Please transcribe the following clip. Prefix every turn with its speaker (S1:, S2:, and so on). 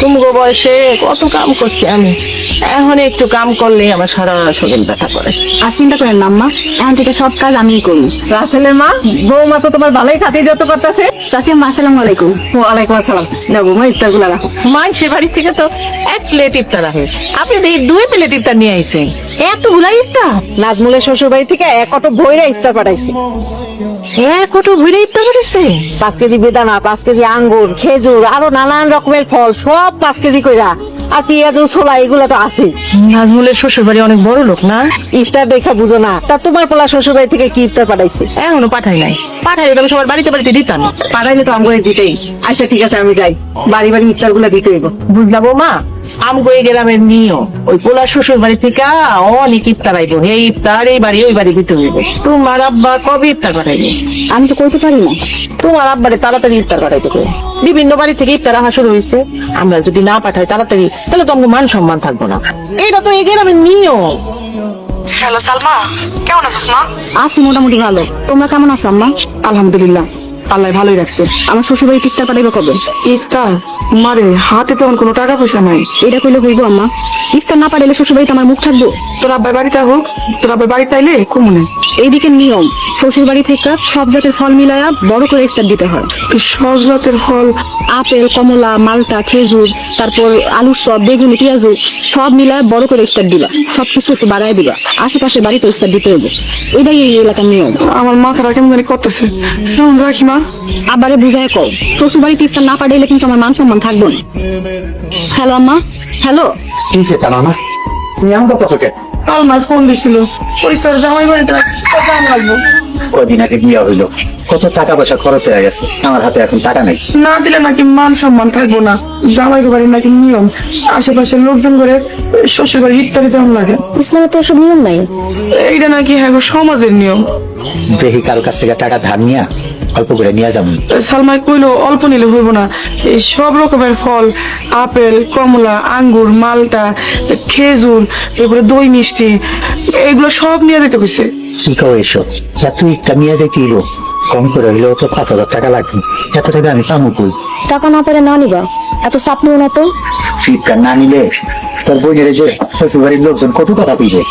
S1: তুমগো বয়সে কত কাম করছি আমি। এখন একটু কাম করলে আমার সারা শরীর ব্যথা করে।
S2: আর চিন্তা করেন না আম্মা। এখন থেকে সব কাজ আমিই করি।
S1: রাসেলের মা বৌমা তো তোমার ভালোই খাতি যত করতেছে।
S2: আসসালামু আলাইকুম।
S1: ওয়ালাইকুম আসসালাম। না বৌমা ইফতারগুলা রাখো। বাড়ি থেকে তো এক প্লেট ইফতার রাখে আপনি দুই প্লেট ইফতার নিয়ে আইছেন। এতগুলা ইফতার?
S3: নাজমুলের শ্বশুর বাড়ি থেকে এক অটো ভৈরা ইফতার পাঠাইছে।
S1: এক ভরে ইফতার করেছে
S3: পাঁচ কেজি বেদানা, পাঁচ কেজি আঙ্গুর, খেজুর, আরও নানান রকমের ফল, সব পাঁচ কেজি কইরা। আর পেঁয়াজ ও ছোলা এগুলা তো আছে।
S1: নাজমুলের শ্বশুর বাড়ি অনেক বড় লোক না?
S3: ইফতার দেখা বুঝো না। তা তোমার পোলা শ্বশুর বাড়ি থেকে কি ইফতার পাঠাইছে?
S1: এখনও পাঠাই নাই। পাঠাইলে তো আমি সবার বাড়িতে বাড়িতে দিতাম।
S3: পাঠাইলে তো আমগো দিতেই। আচ্ছা ঠিক আছে আমি যাই। বাড়ি বাড়ি ইফতারগুলা দিতে হইব।
S1: বুঝলা বৌমা? আমগো এই গ্রামের নিয়ম ওই পোলা শ্বশুর বাড়ি থেকে অনেক ইফতার আইবো। এই ইফতার এই বাড়ি ওই বাড়ি দিতে হইব। তোমার আব্বা কবে ইফতার পাঠাইবে?
S2: আমি তো করতে পারি না।
S1: তোমার আব্বারে তাড়াতাড়ি ইফতার করাই দেবে। বিভিন্ন বাড়ি থেকে ইফতার আসা শুরু হয়েছে। আমরা যদি না পাঠাই তাড়াতাড়ি তাহলে তো আমার মান সম্মান থাকব না। এটা তো এগের আমি নিয়ম।
S4: হ্যালো সালমা কেমন আছো মা?
S2: আছি মোটামুটি ভালো। তোমরা কেমন আছো আম্মা?
S4: আলহামদুলিল্লাহ। আল্লাহ ভালোই রাখছে।
S2: আমার শ্বশুর বাড়ি টিকটা পাঠাইবে কবে?
S4: ইফতার মারে হাতে তখন কোনো টাকা পয়সা নাই।
S2: এটা কইলে হইব আম্মা। ইফতার না পাঠাইলে শ্বশুর বাড়িতে আমার মুখ থাকব?
S4: তোর আব্বাই বাড়িতে হোক তোর আব্বাই বাড়ি চাইলে কমুনে।
S2: এইদিকে নিয়ম শ্বশুর বাড়ি থেকে সব জাতের ফল মিলায়া বড় করে ইফতার দিতে হয়।
S4: সব জাতের ফল।
S2: আপেল কমলা মালটা খেজুর তারপর আলুর সব বেগুন পেঁয়াজু সব মিলায় বড় করে ইফতার দিবা। সব কিছু একটু বাড়ায় দিবা। আশেপাশে বাড়িতে ইফতার দিতে হবে এটাই এই এলাকার নিয়ম।
S4: আমার মাথাটা কেমন জানি করতেছে। রাখি মা
S2: আবারে বুঝায় কও শ্বশুর বাড়িতে ইফতার না পাঠাইলে কিন্তু আমার মান সম্মান থাকবে না। হ্যালো আম্মা হ্যালো?
S5: কি সে কেন না তুমি এমন করতেছো কে
S4: আমার ফোন দিছিল। পরিষ্কার জামাই বাড়িতে কত দাম লাগবে
S5: কদিন আগে বিয়ে হইল। কত টাকা পয়সা খরচ হয়ে গেছে আমার হাতে এখন টাকা নেই।
S4: না দিলে নাকি মান সম্মান থাকব না। জামাই বাড়ির নাকি নিয়ম। আশেপাশের লোকজন করে শ্বশুর বাড়ি ইত্যাদি তেমন লাগে।
S2: ইসলামে তো ওসব নিয়ম নাই।
S4: এইটা নাকি হ্যাঁ গো সমাজের নিয়ম।
S5: দেখি কারও কাছ থেকে টাকা ধার নিয়া অল্প করে নিয়ে যাব।
S4: সালমাই কইলো অল্প নিলে হইব না। এই সব রকমের ফল আপেল কমলা আঙ্গুর মালটা খেজুর এরপরে দই মিষ্টি এগুলো সব নিয়ে দিতে কইছে।
S5: কি কও এসব? এত একটা নিয়ে যাইতে এলো কম করে হইলেও তো পাঁচ হাজার টাকা লাগবে। এত টাকা আমি পাবো কই?
S2: টাকা না পেরে না নিবা। এত চাপ নিও না তো।
S5: ফ্লিপকার্ট না নিলে তোর বোনের যে শ্বশুর বাড়ির লোকজন কত কথা কইবে।